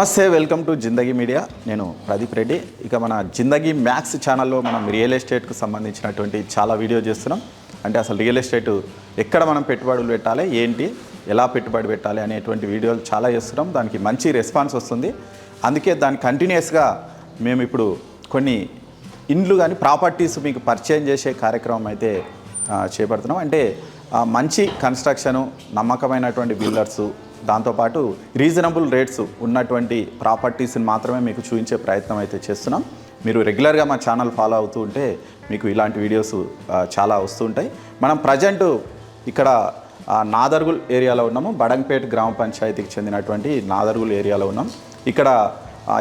నమస్తే welcome to Zindagi media. నేను ప్రదీప్ రెడ్డి. ఇక మన జిందగీ మ్యాక్స్ ఛానల్లో మనం రియల్ ఎస్టేట్కు సంబంధించినటువంటి చాలా వీడియో చేస్తున్నాం. అంటే అసలు రియల్ ఎస్టేట్ ఎక్కడ మనం పెట్టుబడులు పెట్టాలి ఏంటి ఎలా పెట్టుబడి పెట్టాలి అనేటువంటి వీడియోలు చాలా చేస్తున్నాం. దానికి మంచి రెస్పాన్స్ వస్తుంది. అందుకే దాని కంటిన్యూస్గా మేము ఇప్పుడు కొన్ని ఇండ్లు కానీ ప్రాపర్టీస్ మీకు పరిచయం చేసే కార్యక్రమం అయితే చేపడుతున్నాం. అంటే మంచి కన్స్ట్రక్షను నమ్మకమైనటువంటి బిల్డర్సు దాంతోపాటు రీజనబుల్ రేట్స్ ఉన్నటువంటి ప్రాపర్టీస్ని మాత్రమే మీకు చూపించే ప్రయత్నం అయితే చేస్తున్నాం. మీరు రెగ్యులర్గా మా ఛానల్ ఫాలో అవుతూ ఉంటే మీకు ఇలాంటి వీడియోస్ చాలా వస్తూ ఉంటాయి. మనం ప్రజెంట్ ఇక్కడ నాదర్గుల్ ఏరియాలో ఉన్నాము. బడంగ్పేట్ గ్రామ పంచాయతీకి చెందినటువంటి నాదర్గుల్ ఏరియాలో ఉన్నాం. ఇక్కడ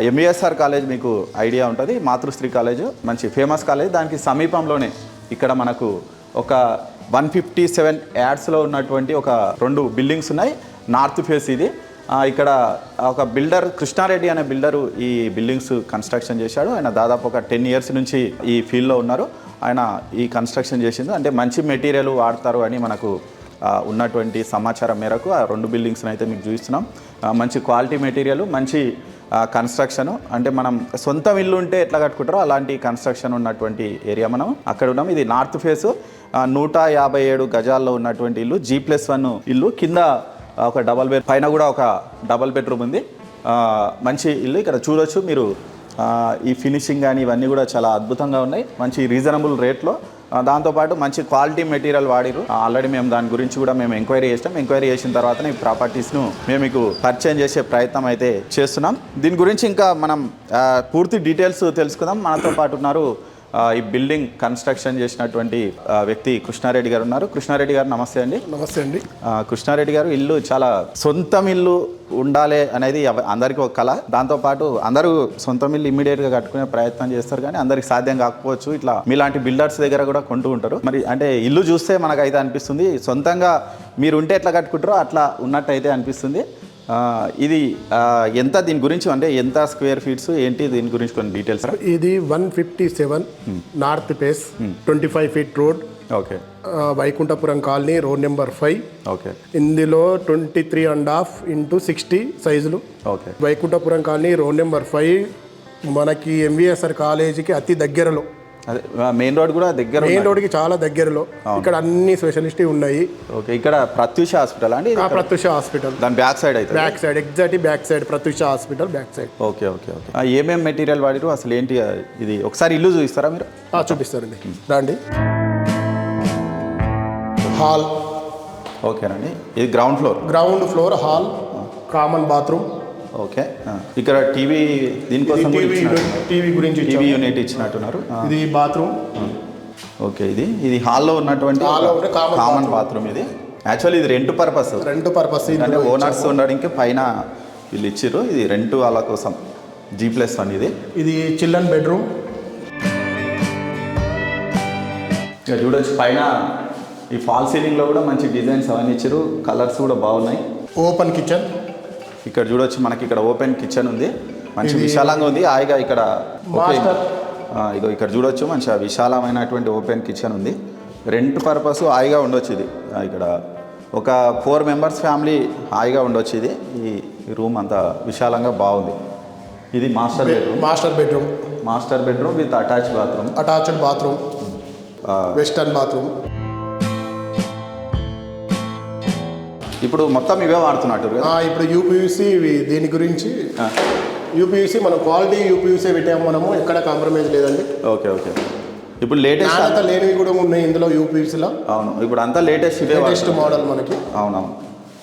ఎంఈఎస్ఆర్ కాలేజ్ మీకు ఐడియా ఉంటుంది. మాతృశ్రీ కాలేజ్ మంచి ఫేమస్ కాలేజ్. దానికి సమీపంలోనే ఇక్కడ మనకు ఒక వన్ ఫిఫ్టీ సెవెన్ యాడ్స్లో ఉన్నటువంటి ఒక రెండు బిల్డింగ్స్ ఉన్నాయి. నార్త్ ఫేస్ ఇది. ఇక్కడ ఒక బిల్డర్ కృష్ణారెడ్డి అనే బిల్డరు ఈ బిల్డింగ్స్ కన్స్ట్రక్షన్ చేశాడు. ఆయన దాదాపు ఒక టెన్ ఇయర్స్ నుంచి ఈ ఫీల్డ్లో ఉన్నారు. ఆయన ఈ కన్స్ట్రక్షన్ చేసింది. అంటే మంచి మెటీరియల్ వాడతారు అని మనకు ఉన్నటువంటి సమాచారం మేరకు ఆ రెండు బిల్డింగ్స్ని అయితే మీకు చూపిస్తున్నాం. మంచి క్వాలిటీ మెటీరియల్ మంచి కన్స్ట్రక్షన్. అంటే మనం సొంతం ఇల్లు ఉంటే ఎట్లా కట్టుకుంటారో అలాంటి కన్స్ట్రక్షన్ ఉన్నటువంటి ఏరియా మనం అక్కడ ఉన్నాం. ఇది నార్త్ ఫేస్. నూట యాభై ఏడు గజాల్లో ఉన్నటువంటి ఇల్లు. జీ ప్లస్ వన్ ఇల్లు. కింద ఒక డబల్ బెడ్ పైన కూడా ఒక డబల్ బెడ్రూమ్ ఉంది. మంచి ఇల్లు ఇక్కడ చూడొచ్చు మీరు. ఈ ఫినిషింగ్ కానీ ఇవన్నీ కూడా చాలా అద్భుతంగా ఉన్నాయి. మంచి రీజనబుల్ రేట్లో దాంతోపాటు మంచి క్వాలిటీ మెటీరియల్ వాడిరు ఆల్రెడీ మేము దాని గురించి కూడా మేము ఎంక్వైరీ చేస్తాం ఎంక్వైరీ చేసిన తర్వాత ఈ ప్రాపర్టీస్ను మేము మీకు పర్చేజ్ చేసే ప్రయత్నం అయితే చేస్తున్నాం. దీని గురించి ఇంకా మనం పూర్తి డీటెయిల్స్ తెలుసుకుందాం. మనతో పాటు ఉన్నారు ఈ బిల్డింగ్ కన్స్ట్రక్షన్ చేసినటువంటి వ్యక్తి కృష్ణారెడ్డి గారు ఉన్నారు. కృష్ణారెడ్డి గారు నమస్తే అండి. నమస్తే అండి. కృష్ణారెడ్డి గారు ఇల్లు చాలా సొంతం ఇల్లు ఉండాలి అనేది అందరికీ ఒక కళ. దాంతోపాటు అందరూ సొంతం ఇల్లు ఇమ్మీడియట్గా కట్టుకునే ప్రయత్నం చేస్తారు కానీ అందరికి సాధ్యం కాకపోవచ్చు. ఇట్లా మీలాంటి బిల్డర్స్ దగ్గర కూడా కొంటూ ఉంటారు. మరి అంటే ఇల్లు చూస్తే మనకైతే అనిపిస్తుంది. సొంతంగా మీరు ఉంటే ఎట్లా కట్టుకుంటారో అట్లా ఉన్నట్టు అయితే అనిపిస్తుంది. ఇది ఎంత దీని గురించి అంటే ఎంత స్క్వేర్ ఫీట్స్ ఏంటి దీని గురించి కొన్ని డీటెయిల్స్ ఇది one fifty seven north face twenty five feet road. Okay. Vaikunthapuram colony road number five. Okay. ఇందులో twenty three and half into sixty సైజులు. Okay. Vaikunthapuram colony road number five మనకి MVSR కాలేజీకి అతి దగ్గరలో. అదే మెయిన్ రోడ్ కూడా దగ్గర main రోడ్కి చాలా దగ్గరలో. ఇక్కడ అన్ని స్పెషలిస్ట్ ఉన్నాయి. ఓకే ఇక్కడ ప్రత్యూష హాస్పిటల్ అండి? ప్రత్యూష హాస్పిటల్. దాని బ్యాక్ సైడ్ అయితే. Back side exact back side Pratyusha hospital back side okay okay okay. ఆ, ఏమేం మెటీరియల్ వాడిరు అసలు ఏంటి ఇది? ఒకసారి ఇల్లు చూపిస్తారా మీరు? చూపిస్తారండి రండి. హాల్ ఓకేనండి. ఇది ground floor ground floor hall common bathroom okay. ఇక్కడ టీవీ దీనికోసం టీవీ గురించి టీవీ. యూనిట్ ఇచ్చినట్టున్నారు. ఇది బాత్రూమ్. ఓకే ఇది ఇది హాల్లో ఉన్నటువంటి కామన్. బాత్రూమ్ ఇది. యాక్చువల్లీ ఇది రెంట్ పర్పస్ రెండు పర్పస్ అంటే ఓనర్స్ ఉండడానికి పైన వీళ్ళు ఇచ్చిర్రు. ఇది రెంట్ వాళ్ళ కోసం. జీ ప్లస్ వన్ ఇది. ఇది చిల్డ్రన్ బెడ్రూమ్. ఇక చూడొచ్చు పైన ఈ ఫాల్ సీలింగ్లో కూడా మంచి డిజైన్స్ అవన్నీ ఇచ్చారు కలర్స్ కూడా బాగున్నాయి. ఓపెన్ కిచెన్ ఇక్కడ చూడొచ్చు మనకి ఇక్కడ ఓపెన్ కిచెన్ ఉంది. మంచి ఇది- విశాలంగా ఉంది. హాయిగా ఇక్కడ ఇగో ఇక్కడ చూడొచ్చు మంచిగా విశాలమైనటువంటి ఓపెన్ కిచెన్ ఉంది. రెంట్ పర్పస్ హాయిగా ఉండొచ్చు ఇది. ఇక్కడ ఒక ఫోర్ మెంబర్స్ ఫ్యామిలీ హాయిగా ఉండొచ్చు ఇది. ఈ రూమ్ అంతా విశాలంగా బాగుంది. ఇది master bedroom. Master bedroom. Master bedroom with attach bathroom. Attached bathroom. Western bathroom. ఇప్పుడు మొత్తం ఇవే వాడుతున్నట్టు కదా? ఇప్పుడు యూపీయూసీ దీని గురించి యూపీయూసీ మనం క్వాలిటీ యూపీయూసీ పెట్టాము మనము ఎక్కడ కాంప్రమైజ్ లేదండి. Okay okay. ఇప్పుడు లేటెస్ట్ నాణ్యత లేనివి కూడా ఉన్నాయి ఇందులో యూపీయూసీలో అవును ఇప్పుడు అంతా లేటెస్ట్ ఇవే లేటెస్ట్. మోడల్ మనకి. అవునవును.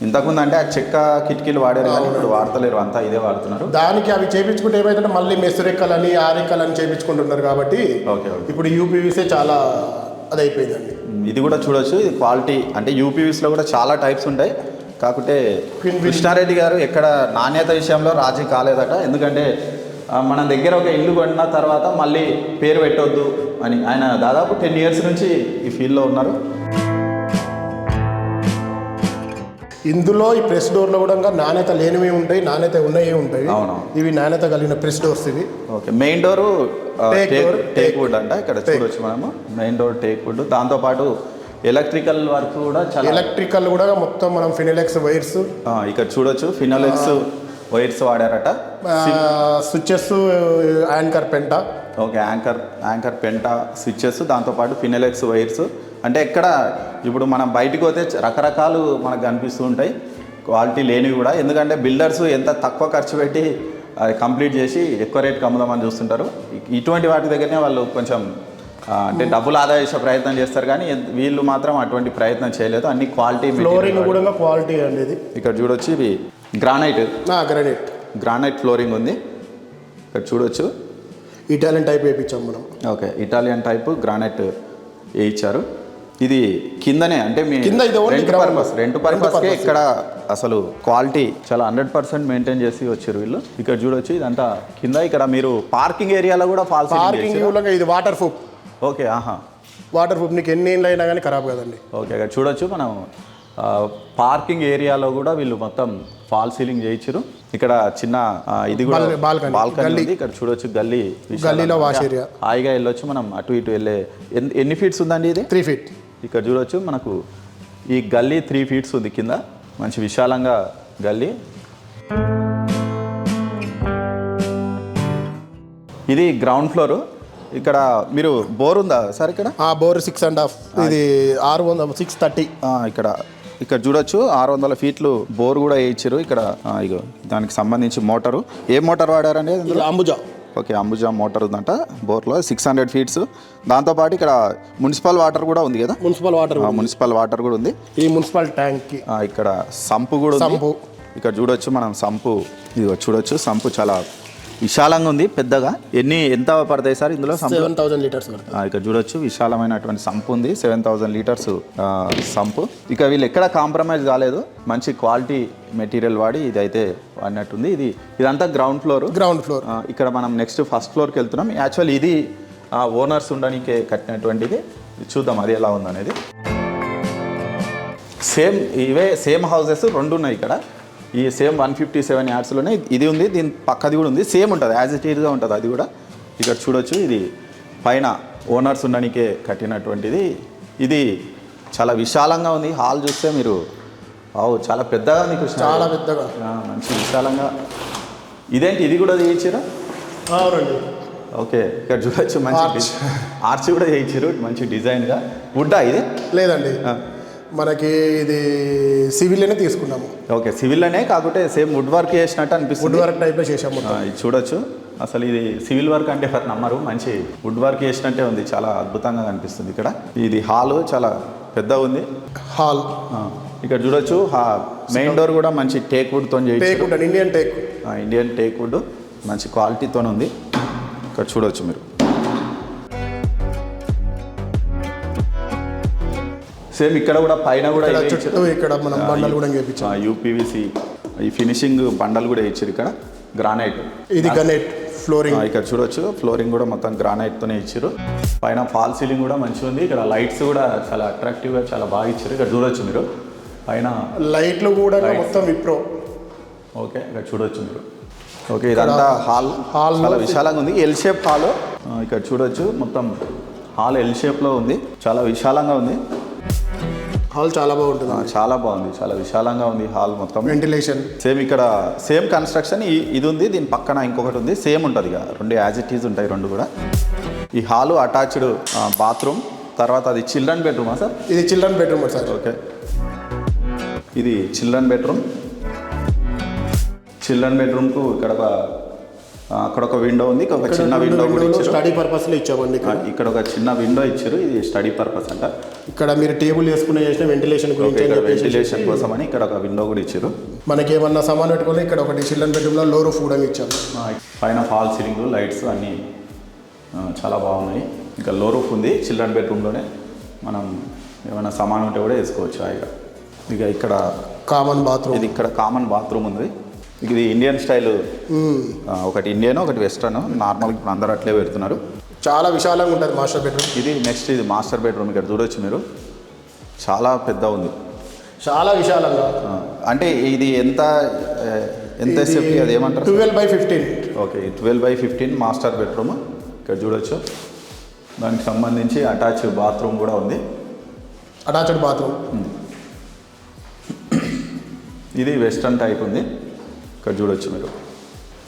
ఇంతకుముందు అంటే ఆ చెక్క కిటికీలు వాడారు కానీ ఇప్పుడు వాడతలేరు అంతా ఇదే వాడుతున్నారు. దానికి అవి చేపించుకుంటే ఏమైతే మళ్ళీ మెసురెక్కలని ఆరెక్కలని చేపించుకుంటున్నారు కాబట్టి ఇప్పుడు యూపీవీసీ చాలా అది అయిపోయిందండి ఇది కూడా చూడొచ్చు. ఇది క్వాలిటీ అంటే యూపీవీస్లో కూడా చాలా టైప్స్ ఉంటాయి. కాకుంటే. కృష్ణారెడ్డి గారు ఎక్కడ నాణ్యత విషయంలో రాజీ కాలేదట. ఎందుకంటే మన దగ్గర ఒక ఇల్లు కొన్న తర్వాత మళ్ళీ పేరు పెట్టొద్దు అని. ఆయన దాదాపు టెన్ ఇయర్స్ నుంచి ఈ ఫీల్డ్లో ఉన్నారు. ఇందులో ఈ ప్రెస్ డోర్లో కూడా నాణ్యత లేనివి ఉంటాయి నాణ్యత ఉన్నవి ఉంటాయి. ఇవి నాణ్యత కలిగిన ప్రెస్ డోర్స్ ఇవి. Okay main door teak. Wood అంట. ఇక్కడ. చూడొచ్చు మనము. Main door teak wood. దాంతోపాటు ఎలక్ట్రికల్ వర్క్ కూడా చాలా ఎలక్ట్రికల్ కూడా మొత్తం మనం ఫినిలెక్స్ వైర్స్. ఇక్కడ చూడొచ్చు. Finolex wires వాడారట. Switches anchor penta. Okay anchor anchor penta switches దాంతోపాటు ఫినెలెక్స్ వైర్స్. అంటే ఎక్కడ ఇప్పుడు మనం బయటికి పోతే రకరకాలు మనకు కనిపిస్తూ ఉంటాయి. క్వాలిటీ లేనివి కూడా. ఎందుకంటే బిల్డర్స్ ఎంత తక్కువ ఖర్చు పెట్టి కంప్లీట్ చేసి ఎక్కువ రేట్కి అమ్ముదామని చూస్తుంటారు. ఇటువంటి వాటి దగ్గరనే వాళ్ళు కొంచెం అంటే డబ్బులు ఆదా చేసే ప్రయత్నం చేస్తారు కానీ వీళ్ళు మాత్రం అటువంటి ప్రయత్నం చేయలేదు. అన్ని క్వాలిటీ ఫ్లోరింగ్ కూడా క్వాలిటీ అండి ఇది. ఇక్కడ చూడొచ్చు ఇవి. గ్రానైట్. గ్రానైట్. గ్రానైట్ ఫ్లోరింగ్ ఉంది. ఇక్కడ చూడొచ్చు. ఇటాలియన్ టైప్ వేయించాం మనం. ఓకే. ఇటాలియన్ టైప్ గ్రానైట్ ఇచ్చారు ఇది కిందనే అంటే మీ కింద ఇది రెంట్. Purpose rent పర్పస్కే. ఇక్కడ అసలు క్వాలిటీ చాలా హండ్రెడ్ పర్సెంట్ మెయింటైన్ చేసి వచ్చారు వీళ్ళు. ఇక్కడ చూడొచ్చు ఇదంతా కింద ఇక్కడ మీరు పార్కింగ్ ఏరియాలో కూడా ఫాల్స్ పార్కింగ్ ఇది వాటర్ ప్రూఫ్ ఓకే ఆహా. వాటర్ ప్రూఫ్ నీకు ఎన్ని ఏళ్ళు అయినా కానీ ఖరాబ్ కదండి. ఓకే ఇక్కడ చూడొచ్చు మనం పార్కింగ్ ఏరియాలో కూడా వీళ్ళు మొత్తం ఫాల్ సీలింగ్ చేయించారు. ఇక్కడ చిన్న ఇది కూడా బాల్- బాల్కనీ, ఇక్కడ చూడొచ్చు గల్లీ. గల్లీలో వాష్ ఏరియా. హాయిగా వెళ్ళొచ్చు మనం అటు ఇటు వెళ్ళే ఎన్ని- ఎన్ని ఫీట్స్ ఉందండి ఇది? త్రీ ఫీట్ ఇక్కడ చూడొచ్చు మనకు ఈ గల్లీ త్రీ ఫీట్స్ ఉంది కింద. మంచి విశాలంగా గల్లీ. ఇది గ్రౌండ్ ఫ్లోర్. ఇక్కడ మీరు బోర్ ఉందా సార్ ఇక్కడ? ఆ బోర్ సిక్స్ అండ్ హాఫ్. ఇది ఆరు వందల సిక్స్ థర్టీ. ఇక్కడ ఇక్కడ చూడొచ్చు ఆరు వందల ఫీట్లు బోర్ కూడా వేయించారు. ఇక్కడ ఇగో దానికి సంబంధించి మోటారు. ఏ మోటార్ వాడారండి ఇందులో అంబుజా. ఓకే అంబుజా మోటార్ ఉందంట బోర్లో సిక్స్ హండ్రెడ్ ఫీట్స్ దాంతోపాటు ఇక్కడ మున్సిపల్ వాటర్ కూడా ఉంది కదా? మున్సిపల్ వాటర్ మున్సిపల్ వాటర్ కూడా ఉంది. ఈ మున్సిపల్ ట్యాంక్. ఇక్కడ సంపు కూడా ఉంది. ఇక్కడ చూడొచ్చు మనం సంపు. ఇదిగో చూడొచ్చు సంపు చాలా విశాలంగా ఉంది పెద్దగా. ఎన్ని ఎంత పడతాయి సార్ ఇందులో సెవెన్ థౌసండ్ లీటర్స్ ఇక్కడ చూడొచ్చు విశాలమైనటువంటి సంపు ఉంది సెవెన్ థౌజండ్ లీటర్స్ సంపు. ఇక వీళ్ళు ఎక్కడ కాంప్రమైజ్ కాలేదు మంచి క్వాలిటీ మెటీరియల్ వాడి ఇది అయితే వాడినట్టుంది. ఇది ఇదంతా గ్రౌండ్ ఫ్లోర్. Ground floor. ఇక్కడ మనం నెక్స్ట్ ఫస్ట్ ఫ్లోర్కి వెళ్తున్నాం. యాక్చువల్ ఇది ఓనర్స్ ఉండడానికి కట్టినటువంటిది. చూద్దాం అది ఎలా ఉందనేది. సేమ్ ఇవే సేమ్ హౌసెస్ రెండు ఉన్నాయి ఇక్కడ. ఈ సేమ్ వన్ ఫిఫ్టీ సెవెన్ యార్డ్స్లోనే ఇది ఉంది దీని పక్కది కూడా ఉంది. సేమ్ ఉంటుంది యాజ్ ఇట్ ఈజ్గా ఉంటుంది అది కూడా. ఇక్కడ చూడొచ్చు ఇది పైన ఓనర్స్ ఉండడానికే కట్టినటువంటిది. ఇది చాలా విశాలంగా ఉంది హాల్ చూస్తే మీరు అవు చాలా పెద్దగా ఉంది కృష్ణ. చాలా పెద్దగా. మంచి విశాలంగా. ఇదేంటి ఇది కూడా చేయించారా? అవునండి ఓకే ఇక్కడ చూడొచ్చు మంచి. ఆర్చ్ కూడా చేయించారు మంచి డిజైన్గా. వుడ్డా ఇది? లేదండి. మనకి ఇది సివిల్నే తీసుకున్నాము. ఓకే సివిల్లోనే కాకుంటే సేమ్ వుడ్ వర్క్ చేసినట్టు వుడ్ అనిపిస్తుంది వర్క్ టైప్లో చేసాము ఇది చూడొచ్చు. అసలు ఇది సివిల్ వర్క్ అంటే ఎవరు నమ్మరు. మంచి వుడ్ వర్క్ చేసినట్టే ఉంది. చాలా అద్భుతంగా కనిపిస్తుంది ఇక్కడ. ఇది హాల్ చాలా పెద్ద ఉంది. హాల్. ఇక్కడ చూడొచ్చు. మెయిన్ డోర్ కూడా మంచి teak వుడ్తో teak Indian teak Indian teak wood మంచి క్వాలిటీతో ఉంది. ఇక్కడ చూడొచ్చు మీరు. సేమ్ ఇక్కడ కూడా పైన కూడా చుట్టూ. ఇక్కడ మనం బండలు కూడా చేపించాం. ఆ, యూపీవీసీ ఈ ఫినిషింగ్ బండలు కూడా ఇచ్చారు ఇక్కడ. గ్రానైట్ ఇది గనెట్ ఫ్లోరింగ్ ఇక్కడ చూడొచ్చు. ఫ్లోరింగ్ కూడా మొత్తం గ్రానైట్ తోనే ఇచ్చారు. పైన ఫాల్ సీలింగ్ కూడా మంచిగా ఉంది. ఇక్కడ లైట్స్ కూడా చాలా అట్రాక్టివ్గా చాలా బాగా ఇచ్చారు. ఇక్కడ చూడొచ్చు మీరు. పైన లైట్లు కూడా మొత్తం విప్రో. ఓకే ఇక్కడ చూడొచ్చు మీరు. ఓకే ఇదంతా హాల్ hall లో చాలా విశాలంగా ఉంది. ఎల్ షేప్ హాల్ ఇక్కడ చూడొచ్చు. మొత్తం హాల్ ఎల్ షేప్లో ఉంది. చాలా విశాలంగా ఉంది. హాల్ చాలా బాగుంటుంది. చాలా బాగుంది. చాలా విశాలంగా ఉంది హాల్ మొత్తం. వెంటిలేషన్ సేమ్ ఇక్కడ సేమ్ కన్స్ట్రక్షన్ ఇది ఉంది దీని పక్కన ఇంకొకటి ఉంది సేమ్ ఉంటుంది ఇక. రెండు యాజ్ ఇట్ ఈజ్ ఉంటాయి రెండు కూడా. ఈ హాలు అటాచ్డ్ బాత్రూమ్ తర్వాత అది చిల్డ్రన్ బెడ్రూమా సార్ ఇది చిల్డ్రన్ బెడ్రూమ్ సార్ ఓకే ఇది చిల్డ్రన్ బెడ్రూమ్ చిల్డ్రన్ బెడ్రూమ్కు ఇక్కడ ఒక అక్కడ ఒక విండో ఉంది ఒక చిన్న విండో కూడా ఇచ్చారు. స్టడీ పర్పస్లో ఇచ్చామండి ఇక్కడ. ఒక చిన్న విండో ఇచ్చారు ఇది స్టడీ పర్పస్ అంట. ఇక్కడ మీరు టేబుల్ వేసుకునే చేసిన వెంటిలేషన్ గురించి వెంటిలేషన్ కోసం అని ఇక్కడ ఒక విండో కూడా ఇచ్చారు. మనకి ఏమన్నా సామాన్ పెట్టుకొని ఇక్కడ ఒకటి చిల్డ్రన్ బెడ్రూమ్లో లో రూఫ్ కూడా ఇచ్చాము పైన ఫాల్ సీలింగ్ లైట్స్ అన్నీ చాలా బాగున్నాయి. ఇంకా లో రూఫ్ ఉంది చిల్డ్రన్ బెడ్రూమ్లోనే మనం ఏమైనా సామాన్ ఉంటే కూడా వేసుకోవచ్చు హాయిగా. ఇక ఇక్కడ కామన్ బాత్రూమ్ ఇది ఇక్కడ కామన్ బాత్రూమ్ ఉంది. ఇది ఇండియన్ స్టైల్. ఒకటి ఇండియన్ ఒకటి వెస్టర్న్ నార్మల్ ఇప్పుడు అందరూ అట్లే పెడుతున్నారు. చాలా విశాలంగా ఉంటుంది మాస్టర్ బెడ్రూమ్ ఇది నెక్స్ట్ ఇది మాస్టర్ బెడ్రూమ్ ఇక్కడ చూడొచ్చు మీరు. చాలా పెద్ద ఉంది. చాలా విశాలంగా. అంటే ఇది ఎంత ఎంత ఎస్ఎఫ్టీ అది ఏమంటారు? Twelve by fifteen okay twelve by fifteen master bedroom ఇక్కడ చూడొచ్చు. దానికి సంబంధించి అటాచ్ బాత్రూమ్ కూడా ఉంది. అటాచ్డ్ బాత్రూమ్ ఇది వెస్టర్న్ టైప్ ఉంది. ఇక్కడ చూడొచ్చు మీరు.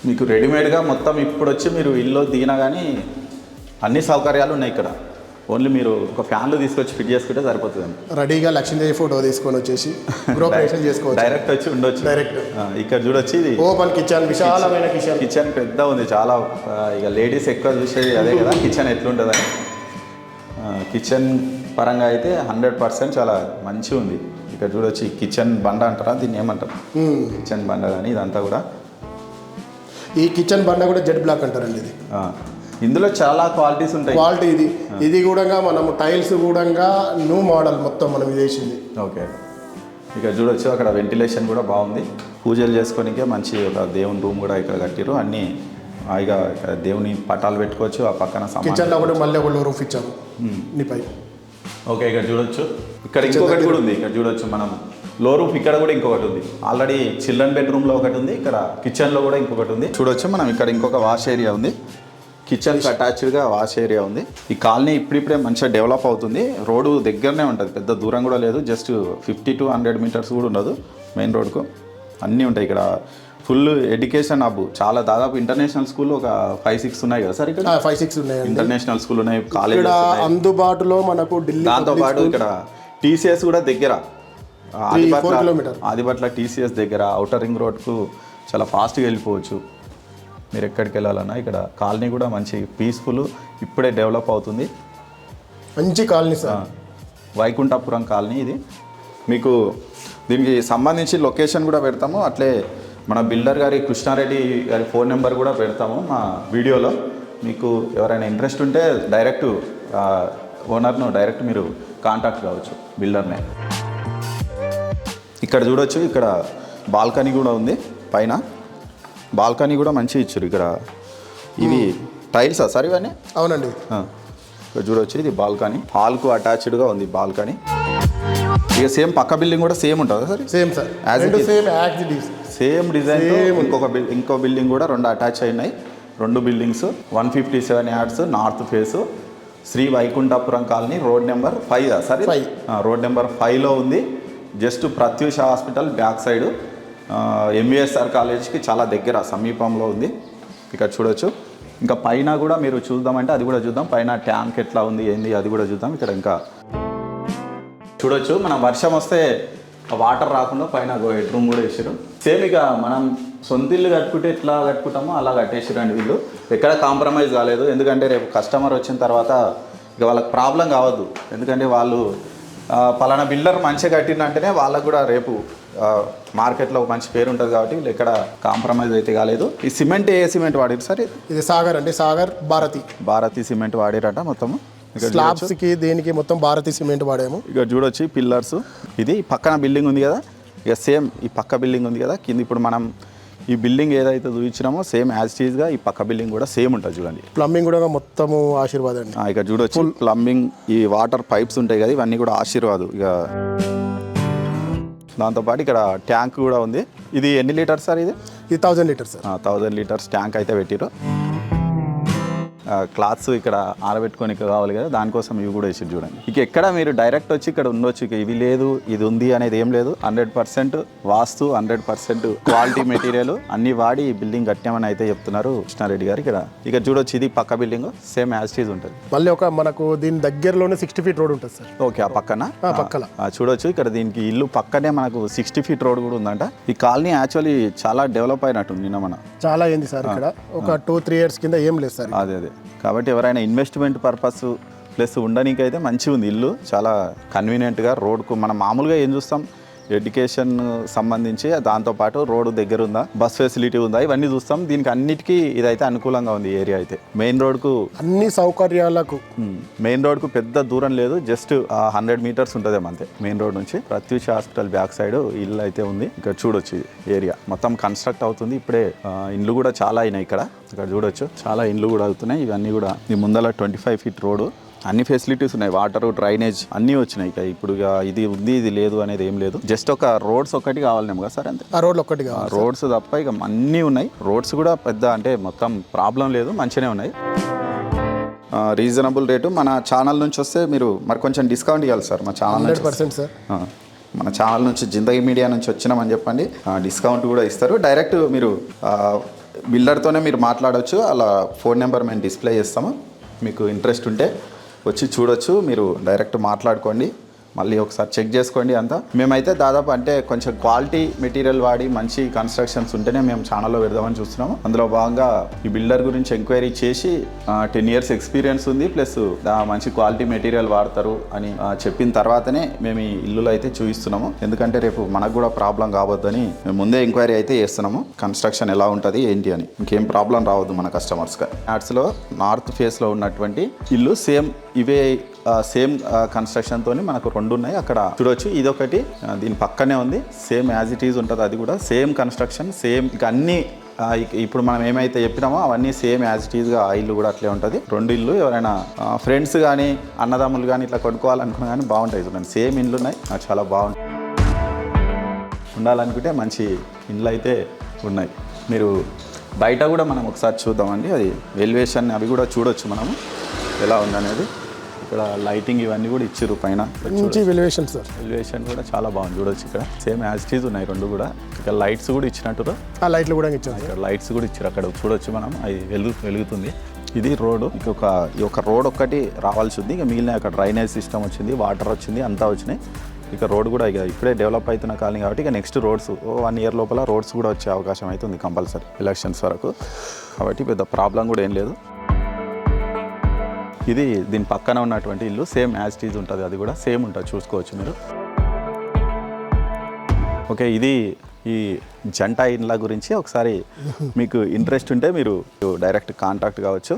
మీకు రెడీమేడ్గా మొత్తం ఇప్పుడు వచ్చి మీరు ఇల్లు దిగినా కానీ అన్ని సౌకర్యాలు ఉన్నాయి ఇక్కడ. ఓన్లీ మీరు ఒక ఫ్యాన్లు తీసుకొచ్చి ఫిట్ చేసుకుంటే సరిపోతుంది రెడీగా లక్ష్మీదేవి ఫోటో తీసుకొని వచ్చేసి చేసుకోవచ్చు. డైరెక్ట్ వచ్చి ఉండొచ్చు. డైరెక్ట్. ఇక్కడ చూడొచ్చు ఇది. ఓపెన్ కిచెన్ విశాలమైన కిచెన్. కిచెన్ పెద్ద ఉంది చాలా ఇక లేడీస్ ఎక్కువ చూసేది అదే కదా కిచెన్ ఎట్లుంటుందని. కిచెన్ పరంగా అయితే హండ్రెడ్ పర్సెంట్ చాలా మంచిగా ఉంది ఇక్కడ చూడొచ్చు ఈ కిచెన్ బండ అంటారా? దీన్ని ఏమంటారు? కిచెన్ బండ కానీ ఇదంతా కూడా. ఈ కిచెన్ బండ కూడా జెడ్ బ్లాక్ అంటారండి ఇది. ఇందులో చాలా క్వాలిటీస్ ఉంటాయి. క్వాలిటీ ఇది. ఇది కూడా మనము టైల్స్ కూడా న్యూ మోడల్ మొత్తం మనం ఇది వేసింది ఓకే. ఇక్కడ చూడొచ్చు అక్కడ వెంటిలేషన్ కూడా బాగుంది. పూజలు చేసుకోనికే మంచి ఒక దేవుని రూమ్ కూడా ఇక్కడ కట్టిరు అన్నీ హాయిగా దేవుని పటాలు పెట్టుకోవచ్చు ఆ పక్కన కిచెన్లో ఒకటి మళ్ళీ ఒక రూఫ్ ఇచ్చాము నీపై ఓకే ఇక్కడ చూడొచ్చు. ఇక్కడ ఇంకొకటి కూడా ఉంది ఇక్కడ చూడొచ్చు మనం లో రూఫ్ ఇక్కడ కూడా ఇంకొకటి ఉంది. ఆల్రెడీ చిల్డ్రన్ బెడ్రూమ్లో ఒకటి ఉంది ఇక్కడ కిచెన్లో కూడా ఇంకొకటి ఉంది. చూడొచ్చు మనం ఇక్కడ ఇంకొక వాష్ ఏరియా ఉంది. కిచెన్కి అటాచ్డ్గా వాష్ ఏరియా ఉంది. ఈ కాలనీ ఇప్పుడిప్పుడే మంచిగా డెవలప్ అవుతుంది. రోడ్డు దగ్గరనే ఉంటుంది పెద్ద దూరం కూడా లేదు. Just fifty to hundred meters కూడా ఉండదు మెయిన్ రోడ్కు అన్నీ ఉంటాయి ఇక్కడ. ఫుల్ ఎడ్యుకేషన్ హబ్ చాలా దాదాపు ఇంటర్నేషనల్ స్కూల్ ఒక ఫైవ్ సిక్స్ ఉన్నాయి కదా సార్ ఇక్కడ? ఫైవ్ సిక్స్ ఉన్నాయండి. ఇంటర్నేషనల్ స్కూల్ ఉన్నాయి ఉన్నాయి. అందుబాటులో మనకు ఢిల్లీ దాంతో పాటు ఇక్కడ టీసీఎస్ కూడా దగ్గర. ఆదిపట్ల. ఆదిపట్ల టీసీఎస్ దగ్గర అవుటర్ రింగ్ రోడ్కు చాలా ఫాస్ట్గా వెళ్ళిపోవచ్చు. మీరు ఎక్కడికి వెళ్ళాలన్నా ఇక్కడ కాలనీ కూడా మంచి పీస్ఫుల్ ఇప్పుడే డెవలప్ అవుతుంది. మంచి కాలనీ సార్. వైకుంఠపురం కాలనీ ఇది. మీకు దీనికి సంబంధించి లొకేషన్ కూడా పెడతాము. అట్లే మన బిల్డర్ గారి కృష్ణారెడ్డి గారి ఫోన్ నెంబర్ కూడా పెడతాము మా వీడియోలో. మీకు ఎవరైనా ఇంట్రెస్ట్ ఉంటే డైరెక్ట్ ఓనర్ను డైరెక్ట్ మీరు కాంటాక్ట్ కావచ్చు బిల్డర్నే. ఇక్కడ చూడొచ్చు ఇక్కడ బాల్కనీ కూడా ఉంది పైన. బాల్కనీ కూడా మంచి ఇచ్చారు ఇక్కడ. ఇవి టైల్సా సార్ ఇవన్నీ? అవునండి. ఇక్కడ చూడొచ్చు ఇది బాల్కనీ. హాల్కు అటాచ్డ్గా ఉంది బాల్కనీ. ఇక సేమ్ పక్క బిల్డింగ్ కూడా సేమ్ ఉంటుందా sir? Same sir. Is. Same it is. Same design. ఇంకొక ఇంకో బిల్డింగ్ కూడా రెండు అటాచ్ అయినాయి. రెండు buildings. One fifty seven yards north face. Shri Vaikunthapuram colony road number five sir. Road number ఫైవ్లో ఉంది. Just Pratyusha hospital back side. MBSR కాలేజ్కి చాలా దగ్గర సమీపంలో ఉంది. ఇక్కడ చూడొచ్చు. ఇంకా పైన కూడా మీరు చూద్దామంటే అది కూడా చూద్దాం. పైన ట్యాంక్ ఎట్లా ఉంది ఏంది అది కూడా చూద్దాం. ఇక్కడ ఇంకా చూడొచ్చు. మనం వర్షం వస్తే వాటర్ రాకుండా పైన హెడ్ రూమ్ కూడా వేసారు సేమ్ ఇక మనం సొంత ఇల్లు కట్టుకుంటే ఎట్లా కట్టుకుంటామో అలా కట్టేసారండి వీళ్ళు. ఎక్కడ కాంప్రమైజ్ కాలేదు. ఎందుకంటే రేపు కస్టమర్ వచ్చిన తర్వాత ఇక వాళ్ళకి ప్రాబ్లం కావద్దు. ఎందుకంటే వాళ్ళు పలానా బిల్డర్ మంచిగా కట్టిందంటేనే వాళ్ళకు కూడా రేపు మార్కెట్లో ఒక మంచి పేరు ఉంటుంది కాబట్టి వీళ్ళు ఎక్కడ కాంప్రమైజ్ అయితే కాలేదు. ఈ సిమెంట్ ఏ సిమెంట్ వాడిరు సార్ ఇది? సాగర్ అండి. సాగర్ భారతి. భారతీ సిమెంట్ వాడిరట మొత్తము. స్లాబ్స్కి దేనికి మొత్తం భారతి సిమెంట్ వాడాము. ఇక చూడొచ్చు పిల్లర్స్. ఇది పక్కన బిల్డింగ్ ఉంది కదా? ఇక సేమ్ ఈ పక్క బిల్డింగ్ ఉంది కదా? కింద ఇప్పుడు మనం ఈ బిల్డింగ్ ఏదైతే చూపించినామో సేమ్ యాజ్ టీజ్గా ఈ పక్క బిల్డింగ్ కూడా సేమ్ ఉంటుంది చూడండి. ప్లంబింగ్ కూడా మొత్తము ఆశీర్వాద్. అండి ఇక చూడొచ్చు. ప్లంబింగ్ ఈ వాటర్ పైప్స్ ఉంటాయి కదా? ఇవన్నీ కూడా ఆశీర్వాదు. ఇక దాంతోపాటు ఇక్కడ ట్యాంక్ కూడా ఉంది. ఇది ఎన్ని లీటర్స్ సార్ ఇది? ఇది thousand litre sir. Thousand litres tank అయితే పెట్టిరు క్లాత్స్ ఇక్కడ ఆరబెట్టుకొని కావాలి కదా దానికోసం ఇవి కూడా వేసి చూడండి. ఇక ఎక్కడ మీరు డైరెక్ట్ వచ్చి ఇక్కడ ఉండొచ్చు ఇక ఇవి లేదు ఇది ఉంది అనేది ఏం లేదు. Hundred percent vastu hundred percent quality material అన్ని వాడి ఈ బిల్డింగ్ కట్టామని అయితే చెప్తున్నారు కృష్ణారెడ్డి గారు ఇక్కడ. ఇక చూడొచ్చు ఇది పక్క బిల్డింగ్ సేమ్ యాజ్ టీజ్ ఉంటుంది. మళ్ళీ ఒక మనకు దీని దగ్గరలోనే సిక్స్టీ ఫీట్ రోడ్ ఉంటుంది సార్. ఓకే ఆ పక్కన. ఆ, చూడొచ్చు ఇక్కడ దీనికి ఇల్లు పక్కనే మనకు సిక్స్టీ ఫీట్ రోడ్ కూడా ఉందంట. ఈ కాలనీ యాక్చువల్లీ చాలా డెవలప్ అయినట్టు నిన్న మన. చాలా అయింది సార్ ఇక్కడ. ఒక టూ త్రీ ఇయర్స్ కింద ఏం లేదు సార్. అదే అదే. కాబట్టి ఎవరైనా ఇన్వెస్ట్మెంట్ పర్పస్ ప్లస్ ఉండడానికి అయితే మంచిగా ఉంది ఇల్లు చాలా కన్వీనియంట్గా రోడ్కు మనం మామూలుగా ఏం చూస్తాం? ఎడ్యుకేషన్ సంబంధించి దాంతోపాటు రోడ్డు దగ్గర ఉందా బస్ ఫెసిలిటీ ఉందా ఇవన్నీ చూస్తాం. దీనికి అన్నిటికీ ఇదైతే అనుకూలంగా ఉంది ఏరియా అయితే. మెయిన్ రోడ్కు అన్ని సౌకర్యాలకు. మెయిన్ రోడ్కు పెద్ద దూరం లేదు. జస్ట్ హండ్రెడ్ మీటర్స్ ఉంటుంది అంతే. మెయిన్ రోడ్ నుంచి ప్రత్యూష హాస్పిటల్ బ్యాక్ సైడ్ ఇల్లు అయితే ఉంది. ఇక్కడ చూడొచ్చు ఏరియా. మొత్తం కన్స్ట్రక్ట్ అవుతుంది. ఇప్పుడే ఇండ్లు కూడా చాలా అయినాయి ఇక్కడ. ఇక్కడ చూడొచ్చు. చాలా ఇండ్లు కూడా అవుతున్నాయి. ఇవన్నీ కూడా ఈ ముందల ట్వంటీ ఫైవ్ ఫీట్ రోడ్ అన్ని ఫెసిలిటీస్ ఉన్నాయి. వాటర్ డ్రైనేజ్ అన్నీ వచ్చినాయి. ఇక ఇప్పుడు ఇక ఇది ఉంది ఇది లేదు అనేది ఏం లేదు. జస్ట్ ఒక రోడ్స్ ఒకటి కావాలనేమో కదా సార్ అంతే. ఆ రోడ్లు ఒక్కటి కావాలి రోడ్స్ తప్ప ఇక అన్నీ ఉన్నాయి. రోడ్స్ కూడా పెద్ద అంటే మొత్తం ప్రాబ్లం లేదు మంచిగానే ఉన్నాయి. రీజనబుల్ రేటు మన ఛానల్ నుంచి వస్తే మీరు మరి కొంచెం డిస్కౌంట్ ఇవ్వాలి సార్ మా ఛానల్ హండ్రెడ్ పర్సెంట్ సార్. మన ఛానల్ నుంచి జిందగీ మీడియా నుంచి వచ్చినామని చెప్పండి. డిస్కౌంట్ కూడా ఇస్తారు. డైరెక్ట్ మీరు బిల్డర్తోనే మీరు మాట్లాడవచ్చు అలా ఫోన్ నెంబర్ మేము డిస్ప్లే చేస్తాము. మీకు ఇంట్రెస్ట్ ఉంటే. వచ్చి చూడొచ్చు మీరు డైరెక్ట్ మాట్లాడుకోండి. మళ్ళీ ఒకసారి చెక్ చేసుకోండి అంతా. మేమైతే దాదాపు అంటే కొంచెం క్వాలిటీ మెటీరియల్ వాడి మంచి కన్స్ట్రక్షన్స్ ఉంటేనే మేము ఛానల్లో పెడదామని చూస్తున్నాము. అందులో భాగంగా ఈ బిల్డర్ గురించి ఎంక్వైరీ చేసి టెన్ ఇయర్స్ ఎక్స్పీరియన్స్ ఉంది ప్లస్ మంచి క్వాలిటీ మెటీరియల్ వాడతారు అని చెప్పిన తర్వాతనే మేము ఈ ఇల్లులు అయితే చూపిస్తున్నాము ఎందుకంటే రేపు మనకు కూడా ప్రాబ్లం కావద్దని మేము ముందే ఎంక్వైరీ అయితే చేస్తున్నాము. కన్స్ట్రక్షన్ ఎలా ఉంటుంది ఏంటి అని. ఇంకేం ప్రాబ్లం రావద్దు మన కస్టమర్స్గా యాడ్స్లో నార్త్ ఫేస్లో ఉన్నటువంటి ఇల్లు సేమ్ ఇవే సేమ్ కన్స్ట్రక్షన్తో మనకు రెండు ఉన్నాయి. అక్కడ చూడొచ్చు. ఇదొకటి ఒకటి దీని పక్కనే ఉంది. సేమ్ యాజ్ ఇట్ ఈజ్ ఉంటుంది. అది కూడా సేమ్ కన్స్ట్రక్షన్ సేమ్ ఇక అన్ని ఇప్పుడు మనం ఏమైతే చెప్పినామో అవన్నీ సేమ్ యాజ్ ఇట్ ఈజ్గా ఆ ఇల్లు కూడా అట్లే ఉంటుంది. రెండు ఇల్లు ఎవరైనా ఫ్రెండ్స్ కానీ అన్నదమ్ములు కానీ ఇట్లా కొనుక్కోవాలనుకున్నా కానీ బాగుంటాయి చూడండి. సేమ్ ఇండ్లు ఉన్నాయి ఆ, చాలా బాగుంటాయి. ఉండాలనుకుంటే మంచి ఇండ్లు అయితే ఉన్నాయి. మీరు బయట కూడా మనం ఒకసారి చూద్దామండి. అది ఎలివేషన్ అవి కూడా చూడొచ్చు మనము. ఎలా ఉందనేది. ఇక్కడ లైటింగ్ ఇవన్నీ కూడా ఇచ్చిర్రు పైన. మంచి వెలివేషన్ సార్ ఎలివేషన్ కూడా చాలా బాగుంది. చూడొచ్చు ఇక్కడ. సేమ్ యాజ్ టీజ్ ఉన్నాయి రెండు కూడా. ఇక్కడ లైట్స్ కూడా ఇచ్చినట్టురు ఆ లైట్లు కూడా ఇచ్చారు. ఇక్కడ లైట్స్ కూడా ఇచ్చారు అక్కడ. చూడొచ్చు మనం. అది వెలుగు వెలుగుతుంది. ఇది రోడ్. ఇంకొక ఈ ఒక రోడ్ ఒక్కటి రావాల్సి ఉంది ఇక మిగిలిన అక్కడ డ్రైనేజ్ సిస్టమ్ వచ్చింది వాటర్ వచ్చింది అంతా వచ్చినాయి. ఇక రోడ్ కూడా ఇక ఇప్పుడే డెవలప్ అవుతున్న కాలనీ కాబట్టి ఇక నెక్స్ట్ రోడ్స్ వన్ ఇయర్ లోపల రోడ్స్ కూడా వచ్చే అవకాశం అయితే ఉంది కంపల్సరీ. ఎలక్షన్స్ వరకు. కాబట్టి పెద్ద ప్రాబ్లం కూడా ఏం లేదు. ఇది దీని పక్కన ఉన్నటువంటి ఇల్లు సేమ్ యాజ్ టీజ్ ఉంటుంది అది కూడా సేమ్ ఉంటుంది చూసుకోవచ్చు మీరు. ఓకే ఇది ఈ జంట ఇండ్ల గురించి ఒకసారి మీకు ఇంట్రెస్ట్ ఉంటే మీరు డైరెక్ట్ కాంటాక్ట్ కావచ్చు.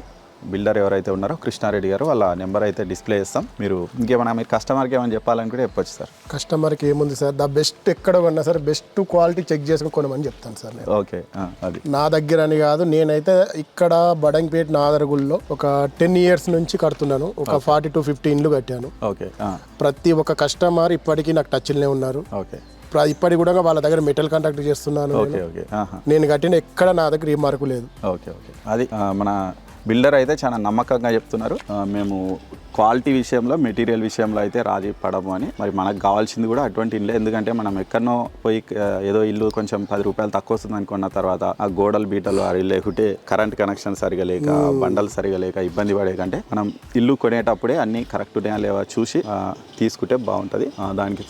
బిల్డర్ ఎవరైతే ఉన్నారో కృష్ణారెడ్డి గారు వాళ్ళ నెంబర్ అయితే డిస్ప్లే చేస్తాం. మీరు ఇంకేమైనా మీరు కస్టమర్కి ఏమైనా చెప్పాలనుకుంటే చెప్పొచ్చు సార్. కస్టమర్కి ఏముంది సార్? ద బెస్ట్ ఎక్కడ కొన్నా సరే బెస్ట్ క్వాలిటీ చెక్ చేసుకుని కొనమని చెప్తాను సార్ నేను. ఓకే అది. నా దగ్గర అని కాదు నేనైతే ఇక్కడ బడంగపేట నాదరగుల్లో ఒక టెన్ ఇయర్స్ నుంచి కడుతున్నాను. ఒక ఫార్టీ టు ఫిఫ్టీ ఇండ్లు కట్టాను. ఓకే ప్రతి ఒక్క కస్టమర్ ఇప్పటికీ నాకు టచ్లోనే ఉన్నారు. ఓకే. ఇప్పటికి కూడా వాళ్ళ దగ్గర మెటల్ కాంటాక్ట్ చేస్తున్నాను ఓకే నేను. ఓకే ఆహా. నేను కట్టిన ఎక్కడ నా దగ్గర ఏ మార్కు లేదు. Okay okay. అది మన బిల్డర్ అయితే చాలా నమ్మకంగా చెప్తున్నారు. మేము క్వాలిటీ విషయంలో మెటీరియల్ విషయంలో అయితే రాజీ పడము అని. మరి మనకు కావాల్సింది కూడా అటువంటి ఇల్లే. ఎందుకంటే మనం ఎక్కడనో పోయి ఏదో ఇల్లు కొంచెం పది రూపాయలు తక్కువ వస్తుంది అనుకున్న తర్వాత ఆ గోడలు బీటలు అవి లేకుంటే కరెంట్ కనెక్షన్ సరిగా లేక బండలు సరిగా లేక ఇబ్బంది పడే కంటే మనం ఇల్లు కొనేటప్పుడే అన్ని కరెక్ట్ లేవా చూసి తీసుకుంటే బాగుంటుంది. దానికి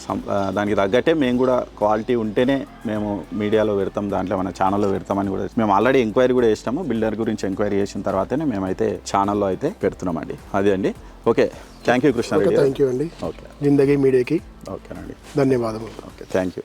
దానికి తగ్గట్టే మేము కూడా క్వాలిటీ ఉంటేనే మేము మీడియాలో పెడతాం దాంట్లో మన ఛానల్లో పెడతామని కూడా మేము ఆల్రెడీ ఎంక్వైరీ కూడా చేసినాము. బిల్డర్ గురించి ఎంక్వైరీ చేసిన తర్వాతనే మేమైతే ఛానల్లో అయితే పెడుతున్నామండి. అదే అండి. ఓకే. థ్యాంక్ యూ గారు థ్యాంక్ యూ అండి. ఓకే జిందగీ మీడియాకి ఓకేనండి ధన్యవాదములు. Okay thank you